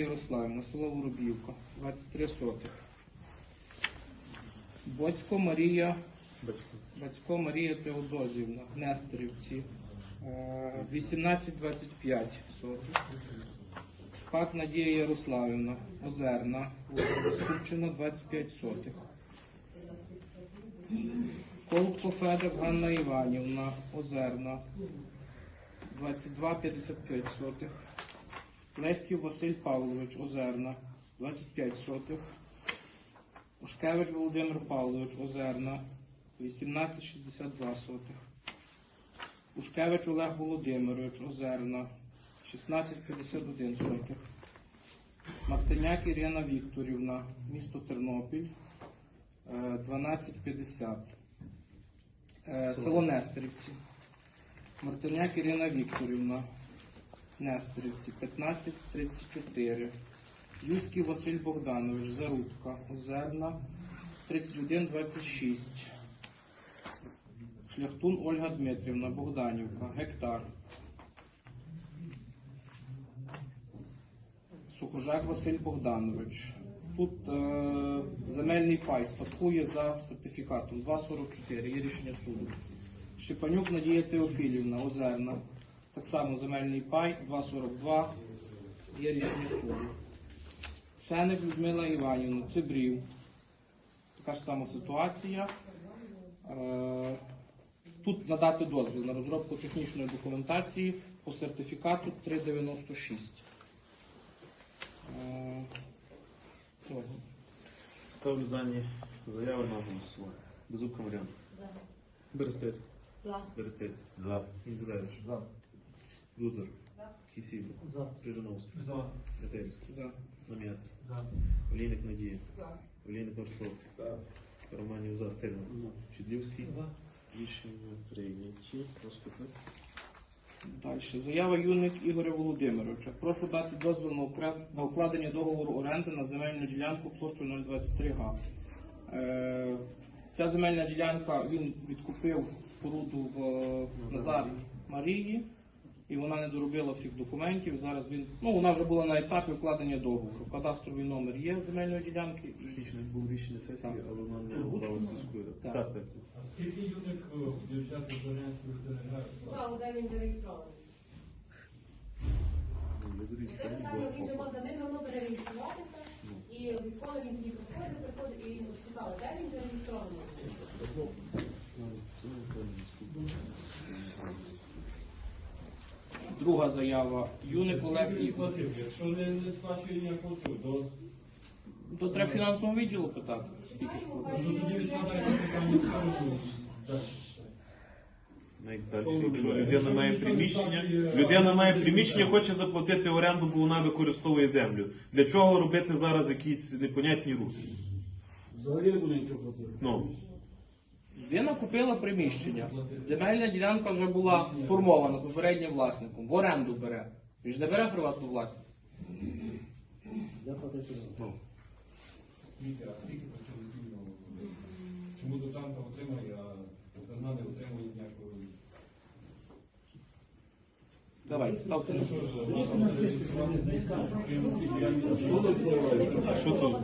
Ярославівна, село Воробівка, 23 сотих. Боцько Марія, Батько. Бацько Марія Теодозівна, Нестерівці, е, 18-25 сотих. Шпак Надія Ярославівна, Озерна, Скупчина, 25 сотих. Колтко Федор Ганна Іванівна, Озерна, 22,55 сотих. Леськів Василь Павлович, Озерна, 25 сотих. Ушкевич Володимир Павлович, Озерна, 18,62 сотих. Ушкевич Олег Володимирович, Озерна, 16,51 сотих. Мартиняк Ірина Вікторівна, місто Тернопіль, е, 12,50. Е, Село Нестерівці. Мартиняк Ірина Вікторівна, Нестерівці, 15,34. Юський Василь Богданович, Зарудка, Озерна, 31,26. Шляхтун Ольга Дмитрівна, Богданівка, гектар. Сухожак Василь Богданович. Тут е, земельний пай спадкує за сертифікатом 2,44, є рішення суду. Шипанюк Надія Теофілівна, Озерна. Так само земельний пай 2,42, є рішення суду. Сеник Людмила Іванівна, Цибрів. Така ж сама ситуація. Е, Тут надати дозвіл на розробку технічної документації по сертифікату 396. Е. Ставлю дані заяви на голосування. Безубка Мар'яна. Берестецька. За. Берестецька. За. Інзелевич. За. Дудар. За. Кисіль. За. Крижановський. За. Метельський. За. Нам'ят. За. Олійник Надія. За. Олійник Мирослав. За. Романів за Стельман. Щедлівський. За. Рішення прийняті. Наступне. Далі. Заява юник Ігоря Володимировича. Прошу дати дозвіл на укра- на укладення договору оренди на земельну ділянку площею 023 га. Е, Ця земельна ділянка він відкупив споруду в е, Назар Марії, і вона не доробила всіх документів. Зараз він ну вона вже була на етапі укладення договору. Кадастровий номер є земельної ділянки. і- Точніше, був рішення сесії, Так. але вона не сільської ради. Так. Так, так. А скільки юних е, дівчат з Зорянської Так, де він зареєстрований. Це питання він же мав давним давно перереєструватися, і відколи він тоді приходить, приходить, і цікаво, де він зареєстрований. Друга заява. Юник Олег Скільки Якщо не, сплачує ніякого суду, то То треба фінансовому відділу питати. Скільки ну, тоді відкладається питання в далі, якщо людина має приміщення, людина має приміщення, хоче заплатити оренду, бо вона використовує землю. Для чого робити зараз якісь непонятні рухи? Взагалі не буде нічого платити. Ну, Людина купила приміщення. Земельна ділянка вже була сформована попереднім власником. В оренду бере. Він ж не бере приватну власність. Де ну. Скільки, а скільки працівників? Чому Дужанка отримає, а Озерна не отримує ніякого? Давайте, ставте знайшли. А що тут?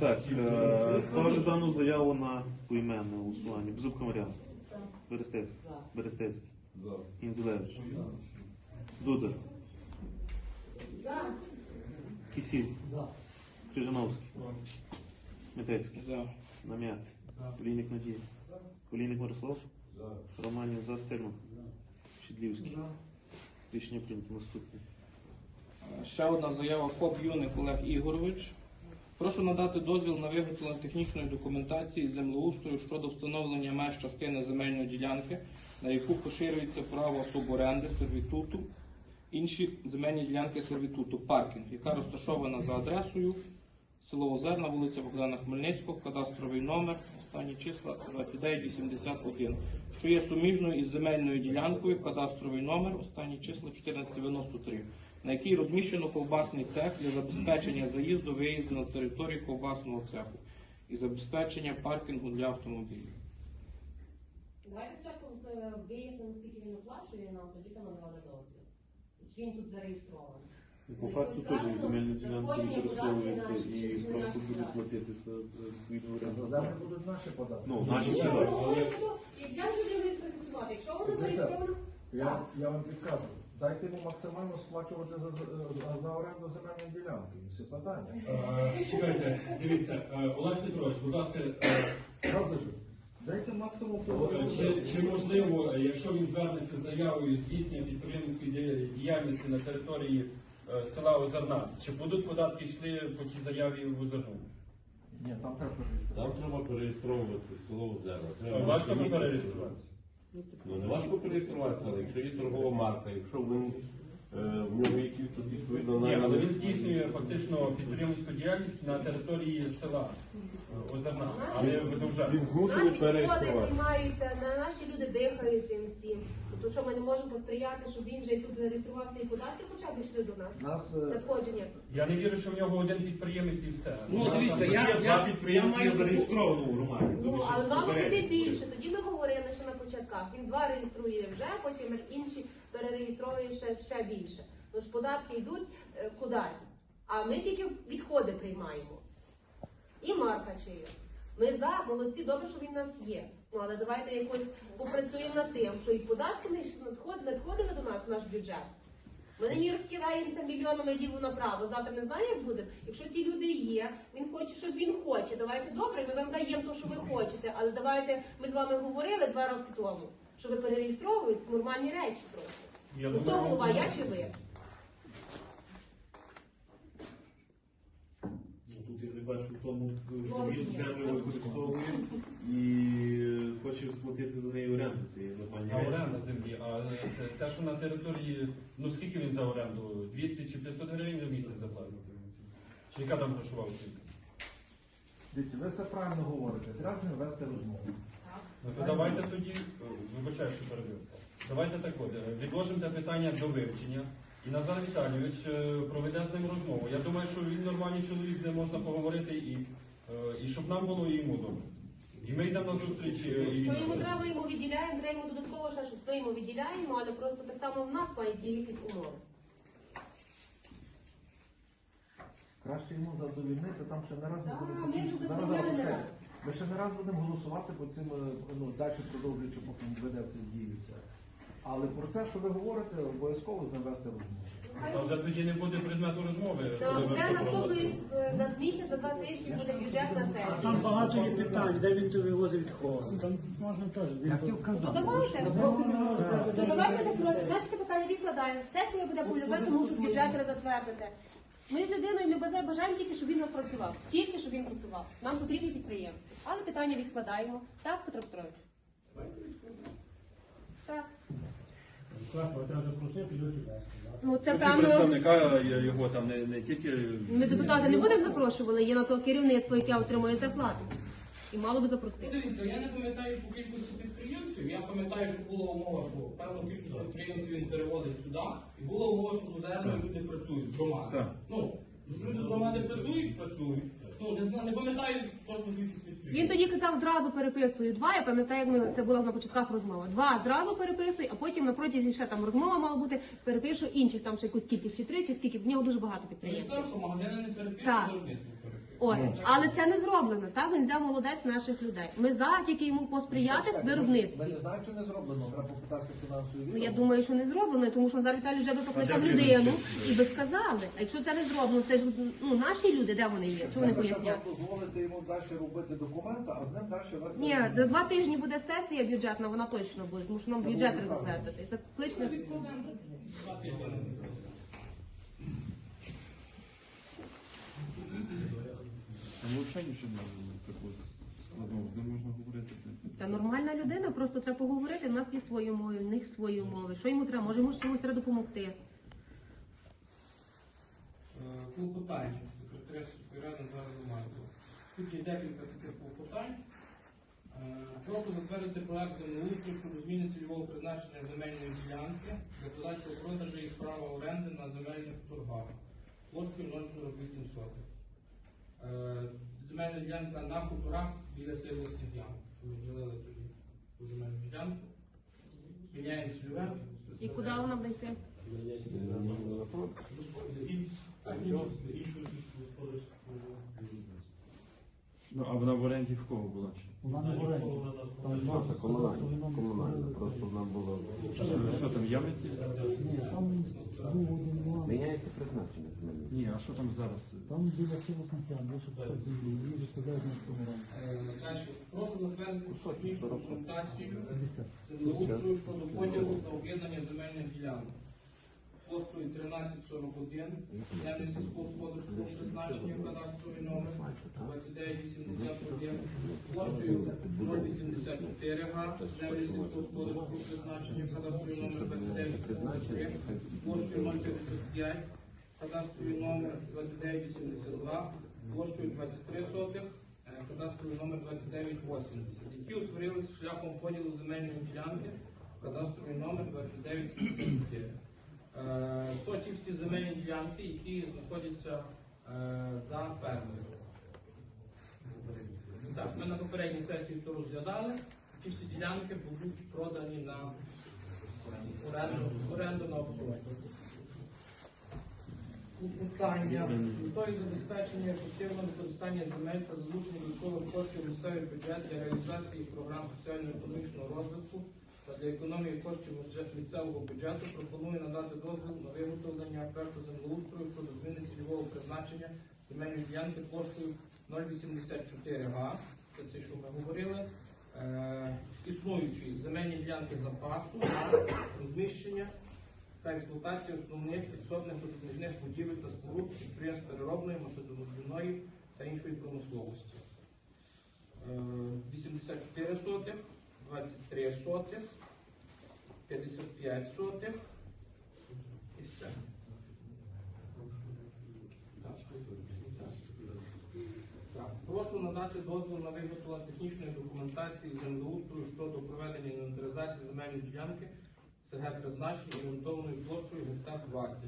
Так, е, ставлю дану заяву на поіменне голосування. Безубка Мар'яна. Берестецький. За. Берестецький. Інзелевич. Дудар. За. Кисіль. За. Крижановський. Метельський. За. Нам'ят. Олійник Надія. Олійник Мирослав. Романів за Стельман. Щедлівський. Рішення прийнято наступне. Ще одна заява ФОП Юник Олег Ігорович. Прошу надати дозвіл на виготовлення технічної документації землеустрою щодо встановлення меж частини земельної ділянки, на яку поширюється право суборенди сервітуту, інші земельні ділянки сервітуту, паркінг, яка розташована за адресою село Озерна, вулиця Богдана Хмельницького, кадастровий номер, останні числа 2981, що є суміжною із земельною ділянкою, кадастровий номер, останні числа 1493, на якій розміщено ковбасний цех для забезпечення заїзду, виїзду на територію ковбасного цеху і забезпечення паркінгу для автомобілів. Давайте спочатку е, вияснимо, скільки він оплачує нам, тоді там надавали дозвіл. Чи він тут зареєстрований? По факту теж земельні ділянки використовуються і просто будуть платитися відповідно За оренду. будуть наші податки. Ну, наші податки. ну, ну, Як буде працювати? Якщо воно Дивіться, зареєстровано, Я, я вам підказую. Дайте йому максимально сплачувати за, за, за оренду земельної ділянки. І всі питання. Е, Чекайте, дивіться, е, Олег Петрович, будь ласка, е, Правда ж? Дайте максимум Е, Чи, чи можливо, е, якщо він звернеться з заявою здійснення підприємницької дія- діяльності на території е, села Озерна, чи будуть податки йшли по тій заяві в Озерну? Ні, там треба Там треба перереєстровувати село Озера. Е, Важко комісію. перереєструватися. Ну не важко перереєструватися, але якщо є торгова марка, якщо він, е, в нього є кілька відповідно Ні, але він здійснює фактично підприємницьку діяльність на території села е, Озерна, а не він видовжати. змушений Наші відходи приймаються, на наші люди дихають тим всім. Тобто, що ми не можемо посприяти, щоб він же тут зареєструвався і податки хоча б йшли до нас. Нас е, Надходження. Я не вірю, що в нього один підприємець і все. Ну, дивіться, я- Є два підприємства я є маю- зареєстровано у громаді. Ну, але мало бути більше. Тоді ми говорили ще на початках. Він два реєструє вже, потім інші перереєстровує ще, ще більше. Тож податки йдуть е, кудись. А ми тільки відходи приймаємо. І марка чиїсь. Ми за, молодці, добре, що він у нас є. Ну але давайте якось попрацюємо над тим, що і податки не йшли- надход- надходили до нас в наш бюджет. Ми нині розкидаємося мільйонами ліво направо. Завтра не знаю, як буде. Якщо ті люди є, він хоче щось він хоче. Давайте добре, ми вам даємо те, що ви хочете. Але давайте ми з вами говорили два роки тому, що ви перереєстровуєте нормальні речі просто. Я Ну, хто голова, я чи ви? Ну, Тут я не бачу в тому, що він землю використовує і хоче сплатити за неї оренду. Це є нормальні А речі. оренда землі, а е, те- те, що на території, ну скільки він за оренду? 200 чи 500 гривень на місяць заплатить? Чи яка там грошова оцінка? дивіться, ви все правильно говорите. Треба з ним вести розмову. Ну то давайте тоді, вибачаю, що перебив. Давайте так от, е, відложимо те питання до вивчення. І Назар Віталійович е, проведе з ним розмову. Я думаю, що він нормальний чоловік, з ним можна поговорити і, е, і щоб нам було і йому добре. І ми йдемо на зустріч. е, і Що йому треба, йому відділяємо, треба йому додатково ще щось. Ми йому відділяємо, але просто так само в нас мають є якісь умови. Краще йому задовільнити, там ще не раз не буде. ми вже Зараз, не раз. Ми ще не раз будемо голосувати по цим, ну, далі продовжуючи, поки веде в цій дії все. Але про це, що ви говорите, обов'язково з ним вести розмову. Та вже тоді не буде предмету розмови. Коли Для це наступної е, за місяць, за два тижні буде бюджетна сесія. Там багато є питань, де він то вивозить відходи. Там можна теж Ну давайте, ну давайте закро- наші питання відкладаємо. Сесія буде полюбити, тому що бюджет треба затвердити. Ми з людиною не бажа- бажаємо тільки, щоб він нас працював. Тільки щоб він працював. Нам потрібні підприємці. Але питання відкладаємо. Так, Петро Петрович? Так. Класно, треба запросити його сюди. Ну це певно. представника його там не, не тільки Ми депутати не будемо запрошували, є на то керівництво, яке отримує зарплату. І мало би запросити. Дивіться, я не пам'ятаю по кількості підприємців. Я пам'ятаю, що була умова, що певну кількість підприємців він переводить сюди, і була умова, що з зерною люди працюють з громади. Так. Ну, ж люди з громади працюють, працюють. Хто не пам'ятаю кожну кількість. Він тоді казав, зразу переписую два. Я пам'ятаю, як ми це була на початках розмова. Два зразу переписуй, а потім на протязі ще там розмова мала бути. Перепишу інших там ще якусь кількість чи три, чи скільки. В нього дуже багато Я підприємств. сказав, що магазини не переписують, Так. виробництво перепишуть. От, але це не зроблено. Так він взяв молодець наших людей. Ми за тільки йому посприяти в Ми не знаємо, чи не зроблено. Треба попитатися фінансові Ну, я думаю, що не зроблено, тому що Назар Віталій вже би покликав людину і би сказали. А якщо це не зроблено, це ж ну наші люди, де вони є? Чого вони пояснять? дозволити йому далі робити документи, а з ним далі вести. Ні, до два тижні буде сесія бюджетна, вона точно буде, тому що нам бюджет затвердити. Це кличне. Ну, взагалі нічого такого складного, з ним можна говорити. Та нормальна людина, просто треба поговорити. У нас є свої мови, в них свої умови. Що йому треба? Може, йому чомусь треба допомогти. Е, Клопотання секретаря сільської ради зараз Романського. Тут є декілька таких клопотань. Е, Прошу затвердити проект землеустрою щодо зміни цільового призначення земельної ділянки для подальшого продажу їх права оренди на земельних торгах площею 048 сотих. Е, Земельна ділянка на хуторах біля силосних ям. Ми ділили тоді ту земельну ділянку. міняємо цільове. І куди вона буде йти? Ну, а вона в оренді в кого була? Чи? Вона не в оренді. Там два кадастрові номери. Просто нам було. Що, що там являється? Ні, там був один нюанс. Міняється призначення землі. Ні, а що там зараз? Там біля силосних ям, лише по землі, її виставляють на. Е, Далі. Прошу затвердити технічну документацію 50. землеустрою щодо поділу та об'єднання земельних ділянок. Площою 1341, землі сільськогосподарського призначення, кадастровий номер 2981, площею 084 га, землі сільськогосподарського призначення, кадастровий номер 2983, площею 055, кадастровий номер 2982, площею 23 сотих, кадастровий номер 2980, які утворились шляхом поділу земельної ділянки, кадастровий номер 2974. Е, То ті всі земельні ділянки, які знаходяться е, за фермером. Так, ми на попередній сесії то розглядали. Ті всі ділянки будуть продані на оренду, на аукціоні. Питання з метою забезпечення ефективного використання земель та залучення додаткових коштів в місцевий бюджет для реалізації програм соціально-економічного розвитку та для економії коштів місцевого бюджету пропоную надати дозвіл на виготовлення проекту землеустрою щодо зміни цільового призначення земельної ділянки площею 084 га. Це те, що ми говорили. Е, існуючі земельні ділянки запасу на розміщення та експлуатація основних підсобних допоміжних будівель та споруд підприємств переробної, машинобудівної та іншої промисловості. Е, 84 сотих, 23 сотих, 55 сотих і все. Прошу надати дозвіл на виготовлення технічної документації землеустрою щодо проведення інвентаризації земельної ділянки СГ призначення орієнтованою площею гектар 20,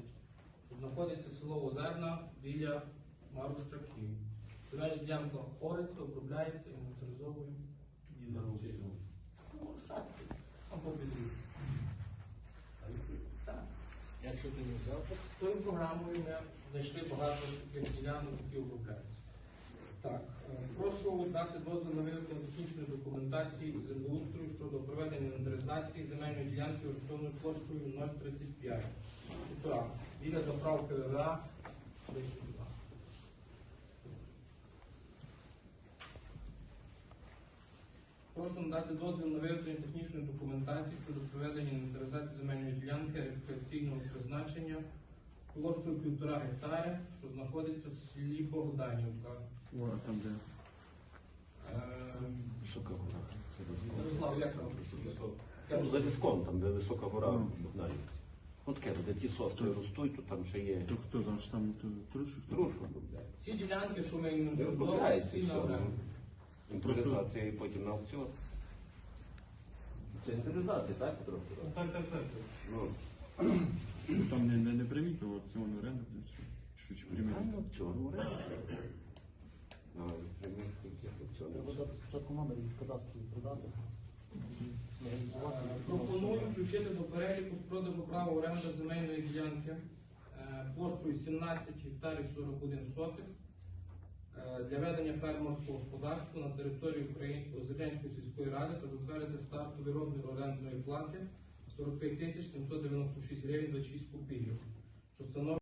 що знаходиться село Озерна біля Марущаків. Земельна ділянка ориться, обробляється, інвентаризовує. Або підвіз. Так. Якщо ти не взяв, то тою програмою ми зайшли багато таких ділянок, які обробляються. Так, е, прошу дати дозвіл на вироблення технічної документації землеустрою щодо проведення інвентаризації земельної ділянки орієнтовною площею 035. Тобто, біля заправки РА, 32. Прошу надати дозвіл на виготовлення технічної документації щодо проведення інвентаризації земельної ділянки рекреаційного призначення площею півтора гектари, що знаходиться в селі Богданівка. О, а там де? Е, Висока гора. Ярослав, як там? Ну, за ліском, там, де висока гора Ну. Богданівці. Ну таке, де ті сосни ростуть, то там ще є То хто там ж там то, трушик? трушу. Ці ділянки, що ми Не інвентаризували, всі все. оренду. Інтеризація і потім на аукціон. Це інтеризація, так, Петро? Так, так, так. Ну, Ну, Там не, не, не прийміть, то аукціон то все. Що чи а, на аукціон, оренда. А, прямий аукціон. Треба дати спочатку номер від кадастру продати. Пропоную включити до переліку з продажу права оренди земельної ділянки е, площею 17 гектарів 41 сотих для ведення фермерського господарства на території Озерянської сільської ради та затвердити стартовий розмір орендної плати 45 тисяч 796 гривень 26 копійок, що становить